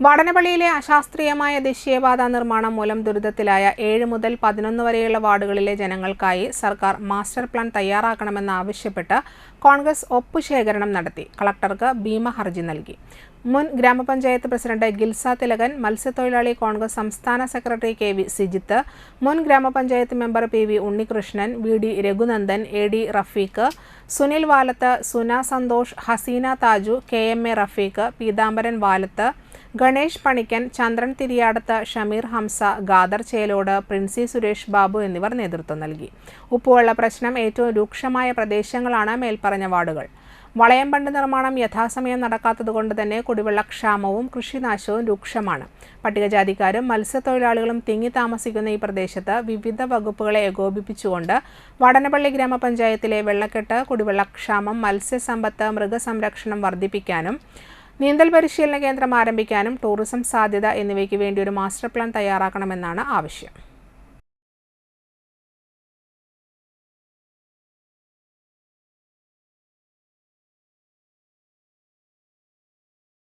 വാടനപള്ളിയിലെ അശാസ്ത്രീയമായ ദേശീയപാത നിർമ്മാണം മൂലം ദുരിതത്തിലായ ഏഴ് മുതൽ പതിനൊന്ന് വരെയുള്ള വാർഡുകളിലെ ജനങ്ങൾക്കായി സർക്കാർ മാസ്റ്റർ പ്ലാൻ തയ്യാറാക്കണമെന്നാവശ്യപ്പെട്ട് കോൺഗ്രസ് ഒപ്പുശേഖരണം നടത്തി. കളക്ടർക്ക് ഭീമ ഹർജി നൽകി. മുൻ ഗ്രാമപഞ്ചായത്ത് പ്രസിഡന്റ് ഗിൽസ തിലകൻ മത്സ്യത്തൊഴിലാളി കോൺഗ്രസ് സംസ്ഥാന സെക്രട്ടറി കെ വി സിജിത്ത് മുൻ ഗ്രാമപഞ്ചായത്ത് member P V Unnikrishnan V D Raghunandan A D Rafeeq Sunil Valath Suna Santhosh Haseena Thaju K M A Rafeeq Peethambaran Valath Ganesh Panikkan Chandran Thiriyadath Shameer Hamza Gadar Chelode Princy Suresh Babu എന്നിവർ നേതൃത്വം നൽകി. ഉപ്പുവെള്ള പ്രശ്നം ഏറ്റവും രൂക്ഷമായ പ്രദേശങ്ങളാണ് മേൽപ്പറഞ്ഞ വാർഡുകൾ. വളയം ബണ്ട് നിർമ്മാണം യഥാസമയം നടക്കാത്തതുകൊണ്ട് തന്നെ കുടിവെള്ളക്ഷാമവും കൃഷിനാശവും രൂക്ഷമാണ്. പട്ടികജാതിക്കാരും മത്സ്യത്തൊഴിലാളികളും തിങ്ങി താമസിക്കുന്ന ഈ പ്രദേശത്ത് വിവിധ വകുപ്പുകളെ ഏകോപിപ്പിച്ചുകൊണ്ട് വടനപ്പള്ളി ഗ്രാമപഞ്ചായത്തിലെ വെള്ളക്കെട്ട് കുടിവെള്ളക്ഷാമം മത്സ്യസമ്പത്ത് മൃഗസംരക്ഷണം വർദ്ധിപ്പിക്കാനും നീന്തൽ പരിശീലന കേന്ദ്രം ആരംഭിക്കാനും ടൂറിസം സാധ്യത എന്നിവയ്ക്ക് വേണ്ടി ഒരു മാസ്റ്റർ പ്ലാൻ തയ്യാറാക്കണമെന്നാണ് ആവശ്യം.